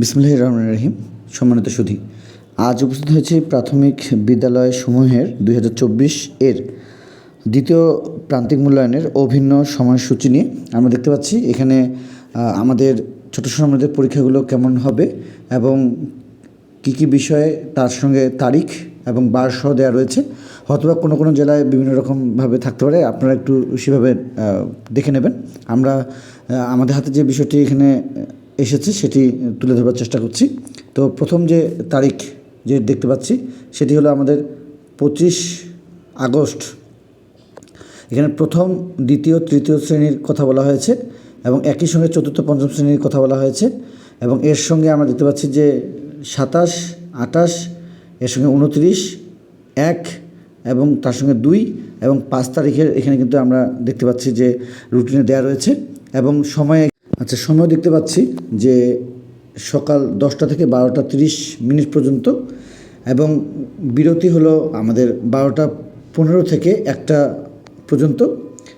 বিসমুল্লাহ রহমান রহিম। সম্মানিত সুধী, আজ উপস্থিত হয়েছে প্রাথমিক বিদ্যালয় সমূহের দু হাজার চব্বিশ এর দ্বিতীয় প্রান্তিক মূল্যায়নের অভিন্ন সময়সূচি নিয়ে। আমরা দেখতে পাচ্ছি এখানে আমাদের ছোটো আমাদের পরীক্ষাগুলো কেমন হবে এবং কী কী বিষয়ে তার সঙ্গে তারিখ এবং বার সহ দেওয়া রয়েছে। হয়তোবা কোনো কোনো জেলায় বিভিন্ন রকমভাবে থাকতে পারে, আপনারা একটু সেভাবে দেখে নেবেন। আমরা আমাদের হাতে যে বিষয়টি এখানে এসেছে, সেটি তুলে ধরবার চেষ্টা করছি। তো প্রথম যে তারিখ যে দেখতে পাচ্ছি, সেটি হলো আমাদের পঁচিশ আগস্ট। এখানে প্রথম, দ্বিতীয়, তৃতীয় শ্রেণির কথা বলা হয়েছে এবং একই সঙ্গে চতুর্থ, পঞ্চম শ্রেণির কথা বলা হয়েছে এবং এর সঙ্গে আমরা দেখতে পাচ্ছি যে সাতাশ আটাশ এর সঙ্গে উনত্রিশ, এক এবং তার সঙ্গে দুই এবং পাঁচ তারিখের এখানে কিন্তু আমরা দেখতে পাচ্ছি যে রুটিনে দেওয়া রয়েছে এবং সময়ে আচ্ছা সময় দেখতে পাচ্ছি যে সকাল দশটা থেকে বারোটা তিরিশ মিনিট পর্যন্ত এবং বিরতি হলো আমাদের বারোটা পনেরো থেকে একটা পর্যন্ত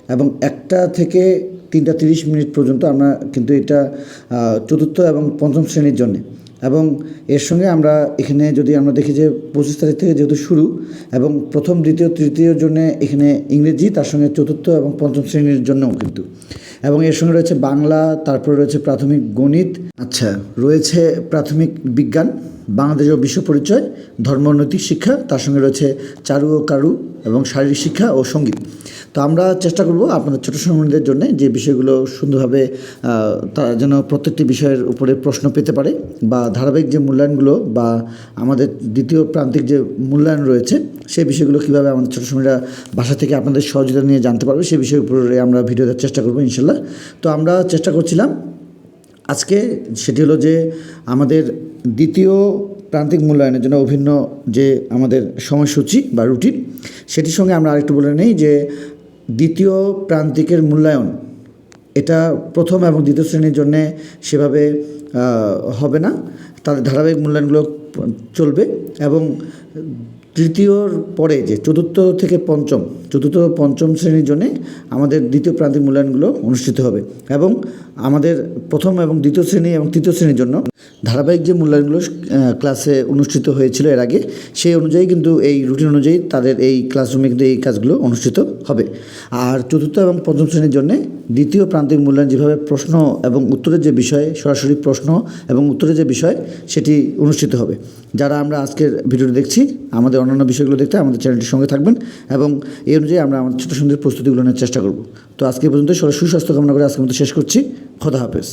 এবং একটা থেকে তিনটা তিরিশ মিনিট পর্যন্ত আমরা কিন্তু এটা চতুর্থ এবং পঞ্চম শ্রেণির জন্য। এবং এর সঙ্গে আমরা এখানে যদি আমরা দেখি যে পঁচিশ তারিখ থেকে যেহেতু শুরু এবং প্রথম, দ্বিতীয়, তৃতীয় জন্যে এখানে ইংরেজি, তার সঙ্গে চতুর্থ এবং পঞ্চম শ্রেণির জন্যও কিন্তু। এবং এর সঙ্গে রয়েছে বাংলা, তারপরে রয়েছে প্রাথমিক গণিত। আচ্ছা রয়েছে প্রাথমিক বিজ্ঞান। বাংলাদেশ ও বিশ্ব পরিচয়, ধর্ম, নৈতিক শিক্ষা, তার সঙ্গে রয়েছে চারু ও কারু এবং শারীরিক শিক্ষা ও সংগীত। তো আমরা চেষ্টা করব আপনাদের ছোটো সময়দের জন্য যে বিষয়গুলো সুন্দরভাবে তারা যেন প্রত্যেকটি বিষয়ের উপরে প্রশ্ন পেতে পারে বা ধারাবাহিক যে মূল্যায়নগুলো বা আমাদের দ্বিতীয় প্রান্তিক যে মূল্যায়ন রয়েছে, সেই বিষয়গুলো কীভাবে আমাদের ছোটো সময়রা বাসা থেকে আপনাদের সহযোগিতা নিয়ে জানতে পারবে, সেই বিষয়ের উপরে আমরা ভিডিও দেওয়ার চেষ্টা করব ইনশাল্লাহ। তো আমরা চেষ্টা করছিলাম আজকে সেটি হলো যে আমাদের দ্বিতীয় প্রান্তিক মূল্যায়নের জন্য অভিন্ন যে আমাদের সময়সূচি বা রুটিন, সেটির সঙ্গে আমরা আরেকটু বলে নেই যে দ্বিতীয় প্রান্তিকের মূল্যায়ন, এটা প্রথম এবং দ্বিতীয় শ্রেণির জন্য সেভাবে হবে না। তাদের ধারাবাহিক মূল্যায়নগুলো চলবে এবং তৃতীয়র পরে যে চতুর্থ থেকে পঞ্চম, চতুর্থ পঞ্চম শ্রেণির জন্যে আমাদের দ্বিতীয় প্রান্তিক মূল্যায়নগুলো অনুষ্ঠিত হবে এবং আমাদের প্রথম এবং দ্বিতীয় শ্রেণি এবং তৃতীয় শ্রেণির জন্য ধারাবাহিক যে মূল্যায়নগুলো ক্লাসে অনুষ্ঠিত হয়েছিল এর আগে, সেই অনুযায়ী কিন্তু এই রুটিন অনুযায়ী তাদের এই ক্লাসরুমে কিন্তু এই কাজগুলো অনুষ্ঠিত হবে। আর চতুর্থ এবং পঞ্চম শ্রেণির জন্য দ্বিতীয় প্রান্তিক মূল্যায়ন যেভাবে প্রশ্ন এবং উত্তরের যে বিষয়, সরাসরি প্রশ্ন এবং উত্তরের যে বিষয়, সেটি অনুষ্ঠিত হবে। যারা আমরা আজকের ভিডিওটি দেখছি আমাদের অন্যান্য বিষয়গুলো দেখতে আমাদের চ্যানেলটির সঙ্গে থাকবেন এবং এই অনুযায়ী আমরা আমাদের ছোটো সুন্দর প্রস্তুতিগুলো নেওয়ার চেষ্টা করব। তো আজকে পর্যন্ত সবাই সুস্বাস্থ্য কামনা করে আজকে মতো শেষ করছি। খোদা হাফেজ।